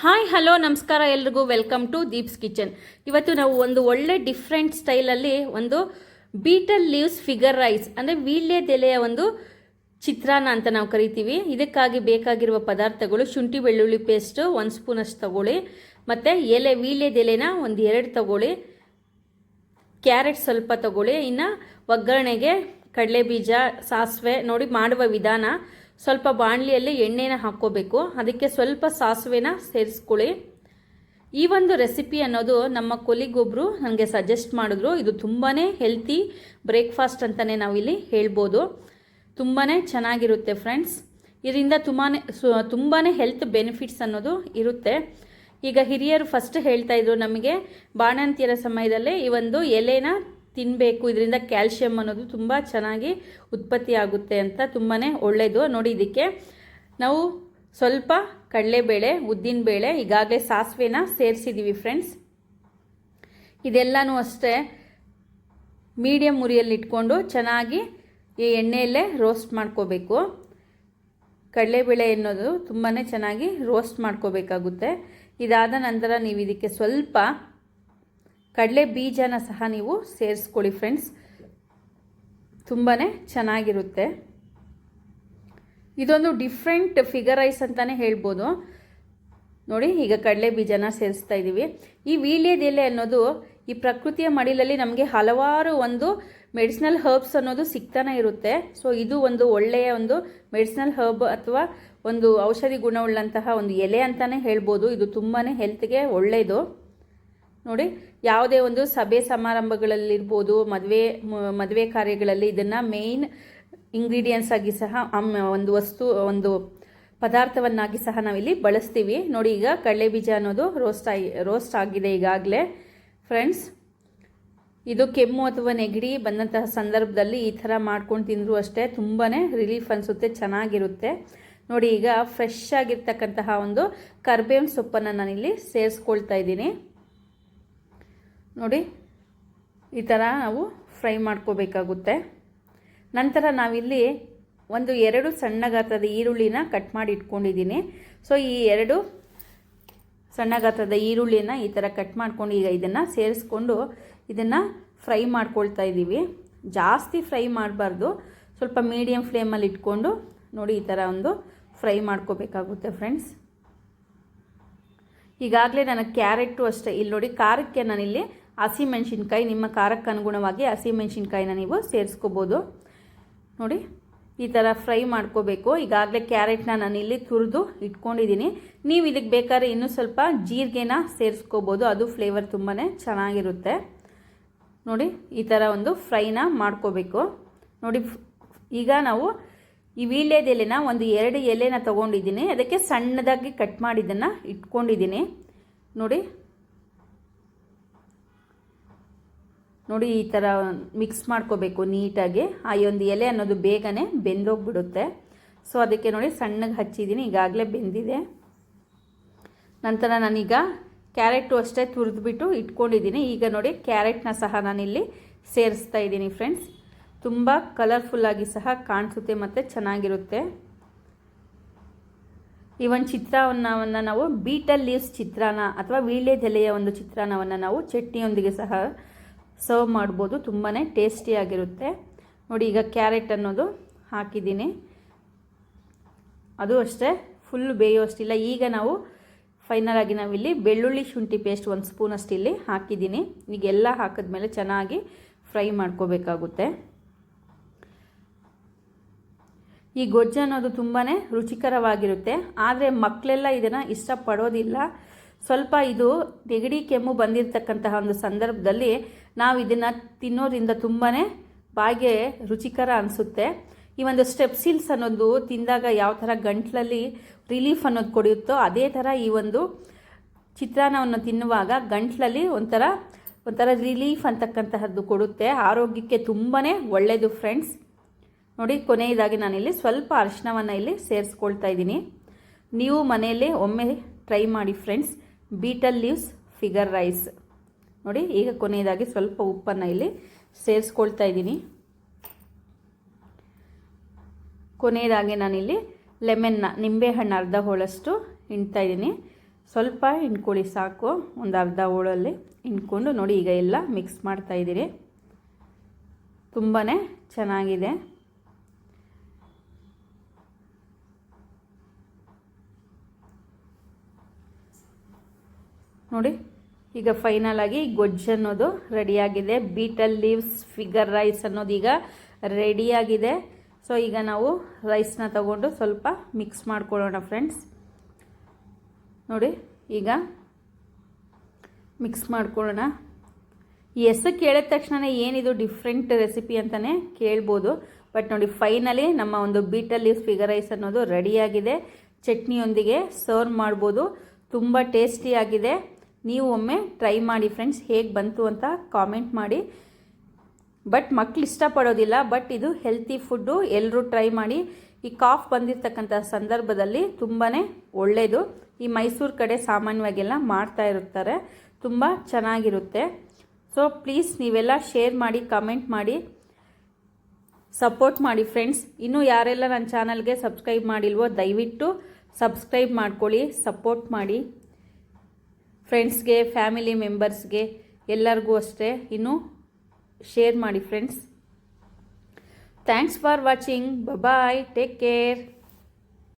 Hi, hello, ನಮಸ್ಕಾರ ಎಲ್ರಿಗೂ. Welcome to Deep's kitchen ಇವತ್ತು ನಾವು ಒಂದು ಒಳ್ಳೆ ಡಿಫ್ರೆಂಟ್ ಸ್ಟೈಲಲ್ಲಿ ಒಂದು ಬೀಟಲ್ ಲೀವ್ಸ್ ಫಿಗರ್ ರೈಸ್ ಅಂದರೆ ವೀಳ್ಯದೆಲೆಯ ಒಂದು ಚಿತ್ರಾನ್ನ ಅಂತ ನಾವು ಕರಿತೀವಿ. ಇದಕ್ಕಾಗಿ ಬೇಕಾಗಿರುವ ಪದಾರ್ಥಗಳು ಶುಂಠಿ, ಬೆಳ್ಳುಳ್ಳಿ ಪೇಸ್ಟು ಒಂದು ಸ್ಪೂನಷ್ಟು ತಗೊಳ್ಳಿ. ಮತ್ತು ಎಲೆ ವೀಳ್ಯದೆಲೆನ ಒಂದು ಎರಡು ತಗೊಳ್ಳಿ. ಕ್ಯಾರೆಟ್ ಸ್ವಲ್ಪ ತಗೊಳ್ಳಿ. ಇನ್ನು ಒಗ್ಗರಣೆಗೆ ಕಡಲೆ ಬೀಜ ಸಾಸಿವೆ ನೋಡಿ ಮಾಡುವ ವಿಧಾನ. ಸ್ವಲ್ಪ ಬಾಣಲಿಯಲ್ಲಿ ಎಣ್ಣೆನ ಹಾಕ್ಕೋಬೇಕು. ಅದಕ್ಕೆ ಸ್ವಲ್ಪ ಸಾಸಿವೆನ ಸೇರಿಸ್ಕೊಳ್ಳಿ. ಈ ಒಂದು ರೆಸಿಪಿ ಅನ್ನೋದು ನಮ್ಮ ಕೊಲಿಗೊಬ್ಬರು ನನಗೆ ಸಜೆಸ್ಟ್ ಮಾಡಿದ್ರು. ಇದು ತುಂಬಾ ಹೆಲ್ತಿ ಬ್ರೇಕ್ಫಾಸ್ಟ್ ಅಂತಲೇ ನಾವಿಲ್ಲಿ ಹೇಳ್ಬೋದು. ತುಂಬಾ ಚೆನ್ನಾಗಿರುತ್ತೆ ಫ್ರೆಂಡ್ಸ್. ಇದರಿಂದ ತುಂಬಾ ತುಂಬಾ ಹೆಲ್ತ್ ಬೆನಿಫಿಟ್ಸ್ ಅನ್ನೋದು ಇರುತ್ತೆ. ಈಗ ಹಿರಿಯರು ಫಸ್ಟ್ ಹೇಳ್ತಾ ಇದ್ರು ನಮಗೆ, ಬಾಣಂತಿಯರ ಸಮಯದಲ್ಲೇ ಈ ಒಂದು ಎಲೆನ ತಿನ್ನಬೇಕು ಇದರಿಂದ ಕ್ಯಾಲ್ಶಿಯಂ ಅನ್ನೋದು ತುಂಬ ಚೆನ್ನಾಗಿ ಉತ್ಪತ್ತಿ ಆಗುತ್ತೆ ಅಂತ ತುಂಬಾ ಒಳ್ಳೆಯದು ನೋಡಿ ಇದಕ್ಕೆ ನಾವು ಸ್ವಲ್ಪ ಕಡಲೆಬೇಳೆ, ಉದ್ದಿನಬೇಳೆ, ಈಗಾಗಲೇ ಸಾಸಿವೆನ ಸೇರಿಸಿದ್ದೀವಿ ಫ್ರೆಂಡ್ಸ್ ಇದೆಲ್ಲನೂ ಅಷ್ಟೇ ಮೀಡಿಯಮ್ ಉರಿಯಲ್ಲಿ ಇಟ್ಕೊಂಡು ಚೆನ್ನಾಗಿ ಈ ಎಣ್ಣೆಯಲ್ಲೇ ರೋಸ್ಟ್ ಮಾಡ್ಕೋಬೇಕು. ಕಡಲೆಬೇಳೆ ಅನ್ನೋದು ತುಂಬಾ ಚೆನ್ನಾಗಿ ರೋಸ್ಟ್ ಮಾಡ್ಕೋಬೇಕಾಗುತ್ತೆ. ಇದಾದ ನಂತರ ನೀವು ಇದಕ್ಕೆ ಸ್ವಲ್ಪ ಕಡಲೆ ಬೀಜನ ಸಹ ನೀವು ಸೇರಿಸ್ಕೊಳ್ಳಿ ಫ್ರೆಂಡ್ಸ್. ತುಂಬಾ ಚೆನ್ನಾಗಿರುತ್ತೆ. ಇದೊಂದು ಡಿಫ್ರೆಂಟ್ ಫಿಗರ್ ರೈಸ್ ಅಂತಲೇ ಹೇಳ್ಬೋದು. ನೋಡಿ, ಈಗ ಕಡಲೆ ಬೀಜನ ಸೇರಿಸ್ತಾ ಇದ್ದೀವಿ ಈ ವೀಳ್ಯದೆಲೆ ಅನ್ನೋದು ಈ ಪ್ರಕೃತಿಯ ಮಡಿಲಲ್ಲಿ ನಮಗೆ ಹಲವಾರು ಒಂದು ಮೆಡಿಸಿನಲ್ ಹರ್ಬ್ಸ್ ಅನ್ನೋದು ಸಿಗ್ತಾನೆ ಇರುತ್ತೆ. ಸೊ, ಇದು ಒಂದು ಒಳ್ಳೆಯ ಒಂದು ಮೆಡಿಸಿನಲ್ ಹರ್ಬ್ ಅಥವಾ ಒಂದು ಔಷಧಿ ಗುಣವುಳ್ಳಂತಹ ಒಂದು ಎಲೆ ಅಂತಲೇ ಹೇಳ್ಬೋದು. ಇದು ತುಂಬಾ ಹೆಲ್ತ್ಗೆ ಒಳ್ಳೆಯದು ನೋಡಿ ಯಾವುದೇ ಒಂದು ಸಭೆ ಸಮಾರಂಭಗಳಲ್ಲಿರ್ಬೋದು, ಮದುವೆ ಮದುವೆ ಕಾರ್ಯಗಳಲ್ಲಿ ಇದನ್ನು ಮೇಯ್ನ್ ಇಂಗ್ರೀಡಿಯೆಂಟ್ಸ್ ಆಗಿ ಸಹ ಒಂದು ವಸ್ತು, ಒಂದು ಪದಾರ್ಥವನ್ನಾಗಿ ಸಹ ನಾವಿಲ್ಲಿ ಬಳಸ್ತೀವಿ. ನೋಡಿ ಈಗ ಕಡಲೆ ಬೀಜ ಅನ್ನೋದು ರೋಸ್ಟ್ ಆಗಿ ರೋಸ್ಟ್ ಆಗಿದೆ ಈಗಾಗಲೇ. ಫ್ರೆಂಡ್ಸ್ ಇದು ಕೆಮ್ಮು ಅಥವಾ ನೆಗಡಿ ಬಂದಂತಹ ಸಂದರ್ಭದಲ್ಲಿ ಈ ಥರ ಮಾಡ್ಕೊಂಡು ತಿಂದರೂ ಅಷ್ಟೇ ತುಂಬಾ ರಿಲೀಫ್ ಅನಿಸುತ್ತೆ, ಚೆನ್ನಾಗಿರುತ್ತೆ. ನೋಡಿ ಈಗ ಫ್ರೆಶ್ ಆಗಿರ್ತಕ್ಕಂತಹ ಒಂದು ಕರ್ಬೇವಿನ ಸೊಪ್ಪನ್ನು ನಾನಿಲ್ಲಿ ಸೇರಿಸ್ಕೊಳ್ತಾ ಇದ್ದೀನಿ. ನೋಡಿ, ಈ ಥರ ನಾವು ಫ್ರೈ ಮಾಡ್ಕೋಬೇಕಾಗುತ್ತೆ. ನಂತರ ನಾವಿಲ್ಲಿ ಒಂದು ಎರಡು ಸಣ್ಣ ಗಾತ್ರದ ಈರುಳ್ಳಿನ ಕಟ್ ಮಾಡಿ ಇಟ್ಕೊಂಡಿದ್ದೀನಿ. ಸೊ ಈ ಎರಡು ಸಣ್ಣ ಗಾತ್ರದ ಈರುಳ್ಳಿನ ಈ ಥರ ಕಟ್ ಮಾಡ್ಕೊಂಡು ಈಗ ಇದನ್ನು ಸೇರಿಸ್ಕೊಂಡು ಇದನ್ನು ಫ್ರೈ ಮಾಡ್ಕೊಳ್ತಾ ಇದ್ದೀವಿ. ಜಾಸ್ತಿ ಫ್ರೈ ಮಾಡಬಾರ್ದು. ಸ್ವಲ್ಪ ಮೀಡಿಯಮ್ ಫ್ಲೇಮಲ್ಲಿ ಇಟ್ಕೊಂಡು ನೋಡಿ ಈ ಥರ ಒಂದು ಫ್ರೈ ಮಾಡ್ಕೋಬೇಕಾಗುತ್ತೆ ಫ್ರೆಂಡ್ಸ್. ಈಗಾಗಲೇ ನನಗೆ ಕ್ಯಾರೆಟು ಅಷ್ಟೇ. ಇಲ್ಲಿ ನೋಡಿ, ಖಾರಕ್ಕೆ ನಾನಿಲ್ಲಿ ಹಸಿಮೆಣ್ಸಿನ್ಕಾಯಿ ನಿಮ್ಮ ಖಾರಕ್ಕೆ ಅನುಗುಣವಾಗಿ ಹಸಿಮೆಣ್ಸಿನ್ಕಾಯಿನ ನೀವು ಸೇರಿಸ್ಕೋಬೋದು. ನೋಡಿ, ಈ ಥರ ಫ್ರೈ ಮಾಡ್ಕೋಬೇಕು. ಈಗಾಗಲೇ ಕ್ಯಾರೆಟ್ನ ನಾನಿಲ್ಲಿ ತುರಿದು ಇಟ್ಕೊಂಡಿದ್ದೀನಿ. ನೀವು ಇದಕ್ಕೆ ಬೇಕಾದ್ರೆ ಇನ್ನೂ ಸ್ವಲ್ಪ ಜೀರಿಗೆನ ಸೇರಿಸ್ಕೋಬೋದು. ಅದು ಫ್ಲೇವರ್ ತುಂಬಾ ಚೆನ್ನಾಗಿರುತ್ತೆ. ನೋಡಿ, ಈ ಥರ ಒಂದು ಫ್ರೈನ ಮಾಡ್ಕೋಬೇಕು. ನೋಡಿ ಈಗ ನಾವು ಈ ವೀಳ್ಯದೆಲೆನ ಒಂದು ಎರಡು ಎಲೆನ ತೊಗೊಂಡಿದ್ದೀನಿ. ಅದಕ್ಕೆ ಸಣ್ಣದಾಗಿ ಕಟ್ ಮಾಡಿದ್ದನ್ನು ಇಟ್ಕೊಂಡಿದ್ದೀನಿ. ನೋಡಿ ನೋಡಿ ಈ ಥರ ಮಿಕ್ಸ್ ಮಾಡ್ಕೋಬೇಕು ನೀಟಾಗಿ. ಆ ಒಂದು ಎಲೆ ಅನ್ನೋದು ಬೇಗನೆ ಬೆಂದೋಗ್ಬಿಡುತ್ತೆ. ಸೊ ಅದಕ್ಕೆ ನೋಡಿ ಸಣ್ಣಗೆ ಹಚ್ಚಿದ್ದೀನಿ ಈಗಾಗಲೇ ಬೆಂದಿದೆ. ನಂತರ ನಾನೀಗ ಕ್ಯಾರೆಟು ಅಷ್ಟೇ ತುರಿದ್ಬಿಟ್ಟು ಇಟ್ಕೊಂಡಿದ್ದೀನಿ ಈಗ ನೋಡಿ ಕ್ಯಾರೆಟ್ನ ಸಹ ನಾನಿಲ್ಲಿ ಸೇರಿಸ್ತಾ ಇದ್ದೀನಿ ಫ್ರೆಂಡ್ಸ್. ತುಂಬ ಕಲರ್ಫುಲ್ಲಾಗಿ ಸಹ ಕಾಣಿಸುತ್ತೆ ಮತ್ತು ಚೆನ್ನಾಗಿರುತ್ತೆ. ಈ ಒಂದು ಚಿತ್ರಾನ್ನವನ್ನು ನಾವು ಬೀಟಲ್ ಲೀವ್ಸ್ ಚಿತ್ರಾನ್ನ ಅಥವಾ ವೀಳ್ಯದೆಲೆಯ ಒಂದು ಚಿತ್ರಾನ್ನವನ್ನು ನಾವು ಚಟ್ನಿಯೊಂದಿಗೆ ಸಹ ಸರ್ವ್ ಮಾಡ್ಬೋದು ತುಂಬಾ ಟೇಸ್ಟಿಯಾಗಿರುತ್ತೆ ನೋಡಿ, ಈಗ ಕ್ಯಾರೆಟ್ ಅನ್ನೋದು ಹಾಕಿದ್ದೀನಿ. ಅದು ಅಷ್ಟೇ ಫುಲ್ ಬೇಯೋಷ್ಟಿಲ್ಲ ಈಗ ನಾವು ಫೈನಲ್ ಆಗಿ ನಾವಿಲ್ಲಿ ಬೆಳ್ಳುಳ್ಳಿ ಶುಂಠಿ ಪೇಸ್ಟ್ ಒಂದು ಸ್ಪೂನಷ್ಟು ಇಲ್ಲಿ ಹಾಕಿದ್ದೀನಿ. ಈಗೆಲ್ಲ ಹಾಕಿದ್ಮೇಲೆ ಚೆನ್ನಾಗಿ ಫ್ರೈ ಮಾಡ್ಕೋಬೇಕಾಗುತ್ತೆ. ಈ ಗೊಜ್ಜು ಅನ್ನೋದು ತುಂಬಾ ರುಚಿಕರವಾಗಿರುತ್ತೆ. ಆದರೆ ಮಕ್ಕಳೆಲ್ಲ ಇದನ್ನು ಇಷ್ಟಪಡೋದಿಲ್ಲ. ಸ್ವಲ್ಪ ಇದು ನೆಗಡಿ ಕೆಮ್ಮು ಬಂದಿರತಕ್ಕಂತಹ ಒಂದು ಸಂದರ್ಭದಲ್ಲಿ ನಾವು ಇದನ್ನು ತಿನ್ನೋದ್ರಿಂದ ತುಂಬಾ ಬಾಯಿಗೆ ರುಚಿಕರ ಅನಿಸುತ್ತೆ. ಈ ಒಂದು ಸ್ಟೆಪ್ಸಿಲ್ಸ್ ಅನ್ನೋದು ತಿಂದಾಗ ಯಾವ ಥರ ಗಂಟ್ಲಲ್ಲಿ ರಿಲೀಫ್ ಅನ್ನೋದು ಕೊಡುತ್ತೋ ಅದೇ ಥರ ಈ ಒಂದು ಚಿತ್ರಾನ್ನವನ್ನು ತಿನ್ನುವಾಗ ಗಂಟ್ಲಲ್ಲಿ ಒಂಥರ ಒಂಥರ ರಿಲೀಫ್ ಅಂತಕ್ಕಂತಹದ್ದು ಕೊಡುತ್ತೆ. ಆರೋಗ್ಯಕ್ಕೆ ತುಂಬಾ ಒಳ್ಳೆಯದು ಫ್ರೆಂಡ್ಸ್. ನೋಡಿ, ಕೊನೆಯದಾಗಿ ನಾನಿಲ್ಲಿ ಸ್ವಲ್ಪ ಅರಿಶಿನವನ್ನು ಇಲ್ಲಿ ಸೇರಿಸ್ಕೊಳ್ತಾ ಇದ್ದೀನಿ. ನೀವು ಮನೆಯಲ್ಲೇ ಒಮ್ಮೆ ಟ್ರೈ ಮಾಡಿ friends. Betel leaves, figure rice. ನೋಡಿ, ಈಗ ಕೊನೆಯದಾಗಿ ಸ್ವಲ್ಪ ಉಪ್ಪನ್ನು ಇಲ್ಲಿ ಸೇರಿಸ್ಕೊಳ್ತಾ ಇದ್ದೀನಿ. ಕೊನೆಯದಾಗಿ ನಾನಿಲ್ಲಿ ಲೆಮನ್ನ, ನಿಂಬೆಹಣ್ಣು ಅರ್ಧ ಹೋಳಷ್ಟು ಹಿಂಡ್ತಾ ಇದ್ದೀನಿ. ಸ್ವಲ್ಪ ಹಿಂಡ್ಕೊಳ್ಳಿ, ಸಾಕು. ಒಂದು ಅರ್ಧ ಹೋಳಲ್ಲಿ ಹಿಂಡ್ಕೊಂಡು ನೋಡಿ, ಈಗ ಎಲ್ಲ ಮಿಕ್ಸ್ ಮಾಡ್ತಾ ತುಂಬಾ ಚೆನ್ನಾಗಿದೆ. ನೋಡಿ. ಈಗ ಫೈನಲ್ ಆಗಿ ಗೊಜ್ಜು ಅನ್ನೋದು ರೆಡಿಯಾಗಿದೆ ಬೀಟಲ್ ಲೀವ್ಸ್ ಫಿಗರ್ ರೈಸ್ ಅನ್ನೋದು ಈಗ ರೆಡಿಯಾಗಿದೆ ಸೊ ಈಗ ನಾವು ರೈಸ್ನ ತಗೊಂಡು ಸ್ವಲ್ಪ ಮಿಕ್ಸ್ ಮಾಡ್ಕೊಳ್ಳೋಣ ಫ್ರೆಂಡ್ಸ್ ನೋಡಿ, ಈಗ ಮಿಕ್ಸ್ ಮಾಡ್ಕೊಳ್ಳೋಣ. ಹೆಸರು ಕೇಳಿದ ತಕ್ಷಣ ಏನಿದು ಡಿಫ್ರೆಂಟ್ ರೆಸಿಪಿ ಅಂತಲೇ ಕೇಳ್ಬೋದು. ಬಟ್ ನೋಡಿ ಫೈನಲಿ ನಮ್ಮ ಒಂದು ಬೀಟಲ್ ಲೀವ್ಸ್ ಫಿಗರ್ ರೈಸ್ ಅನ್ನೋದು ರೆಡಿಯಾಗಿದೆ ಚಟ್ನಿಯೊಂದಿಗೆ ಸರ್ವ್ ಮಾಡ್ಬೋದು. ತುಂಬ ಟೇಸ್ಟಿಯಾಗಿದೆ ನೀವು ಒಮ್ಮೆ ಟ್ರೈ ಮಾಡಿ ಫ್ರೆಂಡ್ಸ್ ಹೇಗೆ ಬಂತು ಅಂತ ಕಾಮೆಂಟ್ ಮಾಡಿ. ಬಟ್ ಮಕ್ಳು ಇಷ್ಟಪಡೋದಿಲ್ಲ ಬಟ್ ಇದು ಹೆಲ್ತಿ ಫುಡ್ಡು ಎಲ್ಲರೂ ಟ್ರೈ ಮಾಡಿ. ಈ ಕಾಫ್ ಬಂದಿರತಕ್ಕಂಥ ಸಂದರ್ಭದಲ್ಲಿ ತುಂಬಾ ಒಳ್ಳೆಯದು ಈ ಮೈಸೂರು ಕಡೆ ಸಾಮಾನ್ಯವಾಗೆಲ್ಲ ಮಾಡ್ತಾ ಇರುತ್ತಾರೆ, ತುಂಬ ಚೆನ್ನಾಗಿರುತ್ತೆ. ಸೊ ಪ್ಲೀಸ್ ನೀವೆಲ್ಲ ಶೇರ್ ಮಾಡಿ ಕಮೆಂಟ್ ಮಾಡಿ. ಸಪೋರ್ಟ್ ಮಾಡಿ ಫ್ರೆಂಡ್ಸ್ ಇನ್ನೂ ಯಾರೆಲ್ಲ ನನ್ನ ಚಾನಲ್ಗೆ ಸಬ್ಸ್ಕ್ರೈಬ್ ಮಾಡಿಲ್ವೋ ದಯವಿಟ್ಟು ಸಬ್ಸ್ಕ್ರೈಬ್ ಮಾಡ್ಕೊಳ್ಳಿ ಸಪೋರ್ಟ್ ಮಾಡಿ. ಫ್ರೆಂಡ್ಸ್ಗೆ, ಫ್ಯಾಮಿಲಿ ಮೆಂಬರ್ಸ್ಗೆ ಎಲ್ಲರಿಗೂ ಅಷ್ಟೇ. ಇನ್ನು ಶೇರ್ ಮಾಡಿ friends. Thanks for watching. Bye take care.